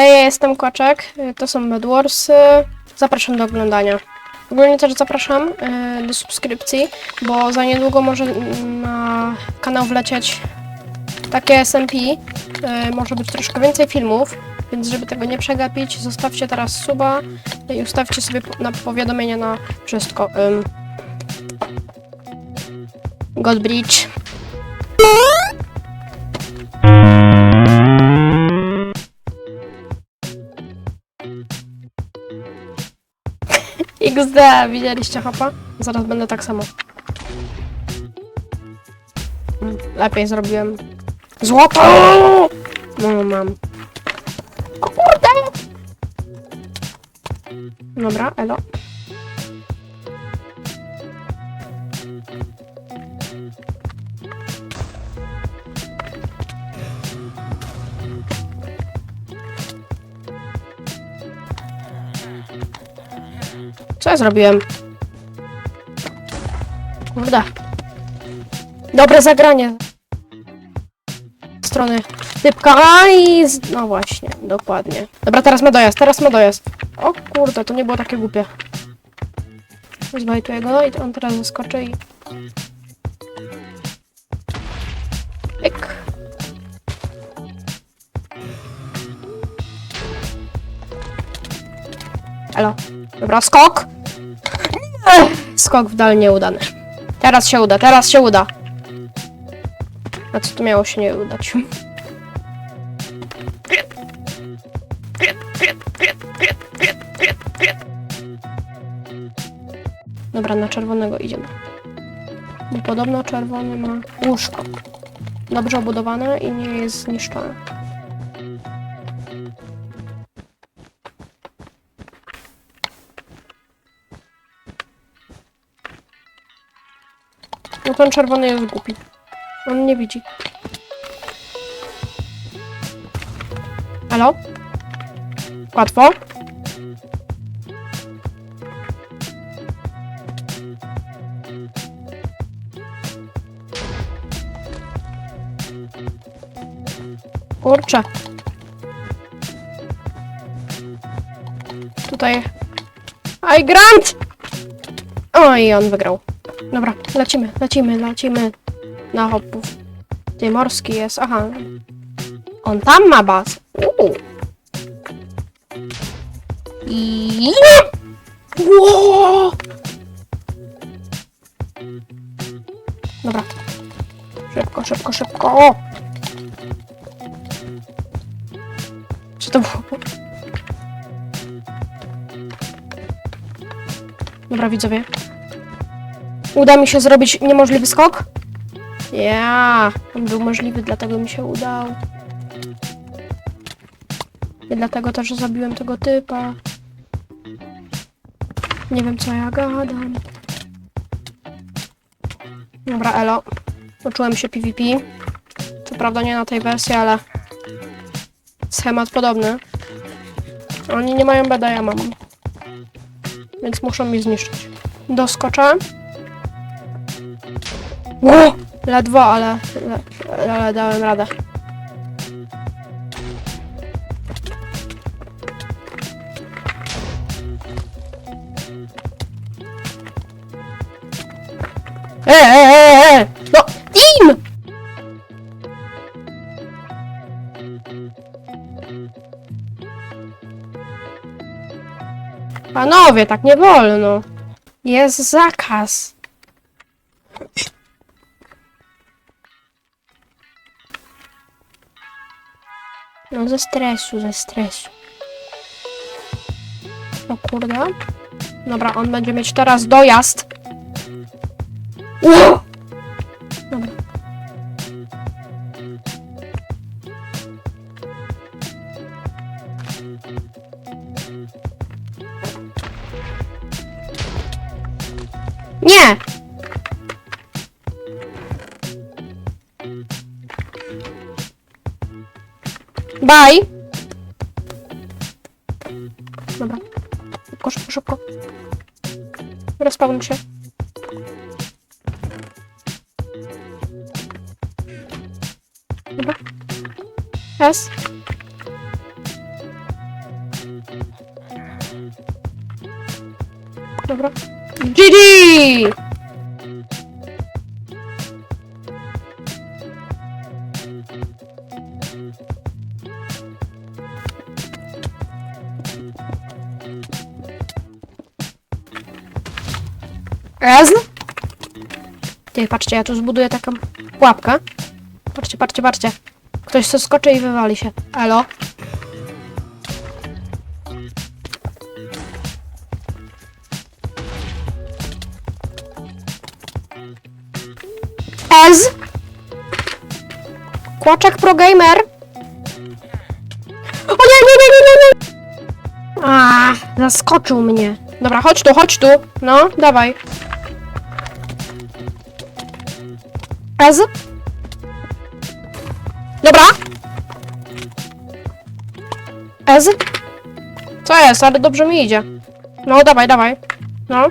Hej, ja jestem Kłaczek, y, to są Bedwarsy. Zapraszam do oglądania. Ogólnie też zapraszam y, do subskrypcji, bo za niedługo może na kanał wlecieć takie SMP. y, Może być troszkę więcej filmów, więc żeby tego nie przegapić, zostawcie teraz suba i ustawcie sobie na powiadomienia na wszystko. Ym. Godbridge. XD, widzieliście hopa? Zaraz będę tak samo. Lepiej zrobiłem. Złoto! No mam. O kurde! Dobra, elo. Co ja zrobiłem? Kurde. Dobre zagranie. Strony typka z... No właśnie, dokładnie. Dobra, teraz ma dojazd, teraz ma dojazd. O kurde, to nie było takie głupie. Zbajtuję go i on teraz zaskoczy i... Pyk. Elo. Dobra, skok. Ech, skok w dal nieudany. Teraz się uda, teraz się uda. A co tu miało się nie udać? Dobra, na czerwonego idziemy. Podobno czerwony ma łóżko. Dobrze obudowane i nie jest zniszczone. Ten czerwony jest głupi. On nie widzi. Halo? Łatwo? Kurczę. Tutaj. Aj, Grant! O, i on wygrał. Dobra, lecimy, lecimy, lecimy na hopów. Ty morski jest, aha. On tam ma bazę. Uuu. I... Dobra. Szybko, szybko, szybko. Co to było? Dobra, widzowie. Uda mi się zrobić niemożliwy skok? Ja, on był możliwy, dlatego mi się udał. I dlatego też zabiłem tego typa. Nie wiem co ja gadam. Dobra, elo. Uczyłem się PvP. Co prawda nie na tej wersji, ale schemat podobny. Oni nie mają beda, ja mam. Więc muszą mi zniszczyć. Doskoczę. Ło! Ledwo, ale, le, ale dałem radę. E, e, e, e! No, team! Panowie, tak nie wolno. Jest zakaz. No ze stresu, ze stresu. O kurde. Dobra, on będzie mieć teraz dojazd. Ło! Bye! Dobra. Szybko, szybko, szybko. Rozpałem się. Dobra. Raz. Dobra. GG! Raz. Ty, patrzcie, ja tu zbuduję taką pułapkę. Patrzcie, patrzcie, patrzcie. Ktoś se skoczy i wywali się. Elo. Ez. Kłaczek Pro Gamer. O nie, nie, nie, nie, nie. A, zaskoczył mnie. Dobra, chodź tu, chodź tu. No, dawaj. Ez. Dobra. Ez. Co jest? Ale dobrze mi idzie. No, dawaj, dawaj. No.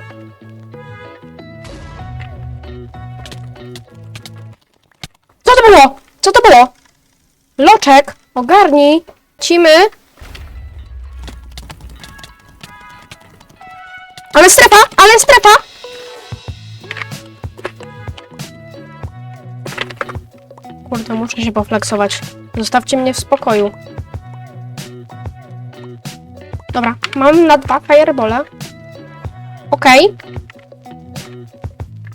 Co to było? Co to było? Loczek, ogarnij. Cimy. Ale strefa, ale strefa. Kurde, muszę się poflexować. Zostawcie mnie w spokoju. Dobra, mam na dwa firebole. Okej.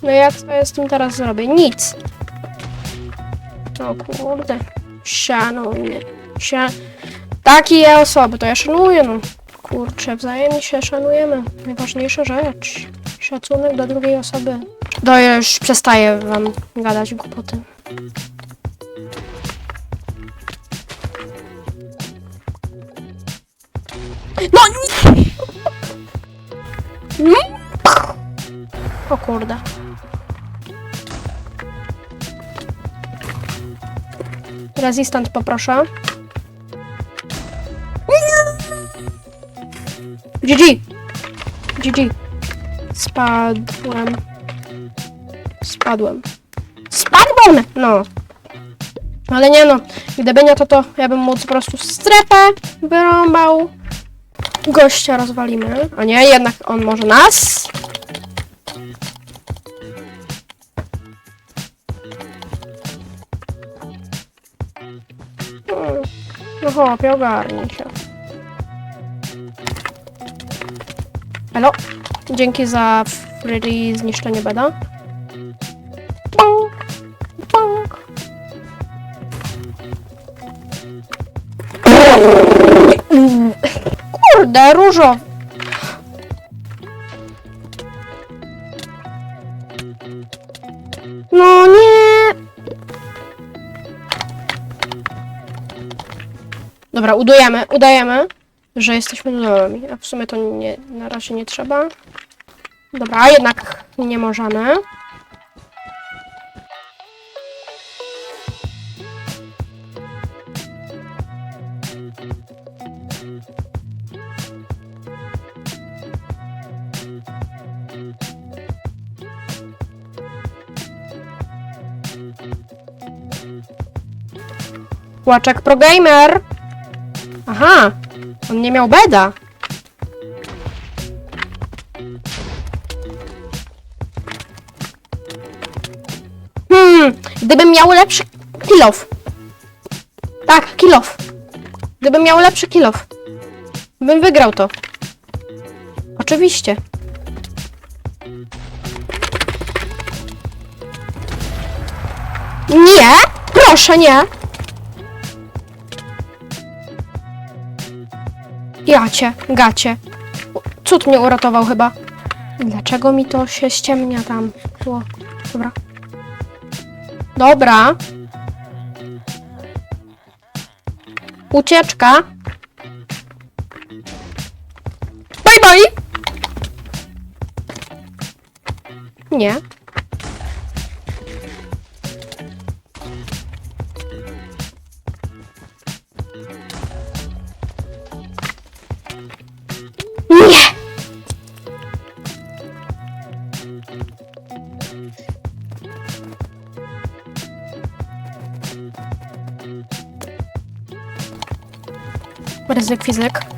No i ja co ja z tym teraz zrobię? Nic. O kurde. Szanuj mnie. Szan... Takie osoby, to ja szanuję, no. Kurczę, wzajemnie się szanujemy. Najważniejsza rzecz. Szacunek do drugiej osoby. Ja już przestaję wam gadać głupoty. No nie! O kurde. Resistant poproszę. GG! GG. Spadłem. Spadłem. Spadłem! No. Ale nie no, gdyby nie to, to ja bym móc po prostu strefę wyrąbał. Gościa rozwalimy. A nie, jednak on może nas. No chłopie, ogarnij się. Elo. Dzięki za free zniszczenie beda. Kurde, różo. No nie. Dobra, udajemy, udajemy, że jesteśmy dodolami. A w sumie to nie, na razie nie trzeba. Dobra, jednak nie możemy. Łaczek Pro Gamer! Aha, on nie miał beda. Hmm, gdybym miał lepszy kilof. Tak, kilof. Gdybym miał lepszy kilof. Bym wygrał to. Oczywiście. Nie! Proszę, nie! Jacie, gacie. Cud mnie uratował chyba. Dlaczego mi to się ściemnia tam? O, dobra. Dobra. Ucieczka. Bye bye! Nie! What is a physics?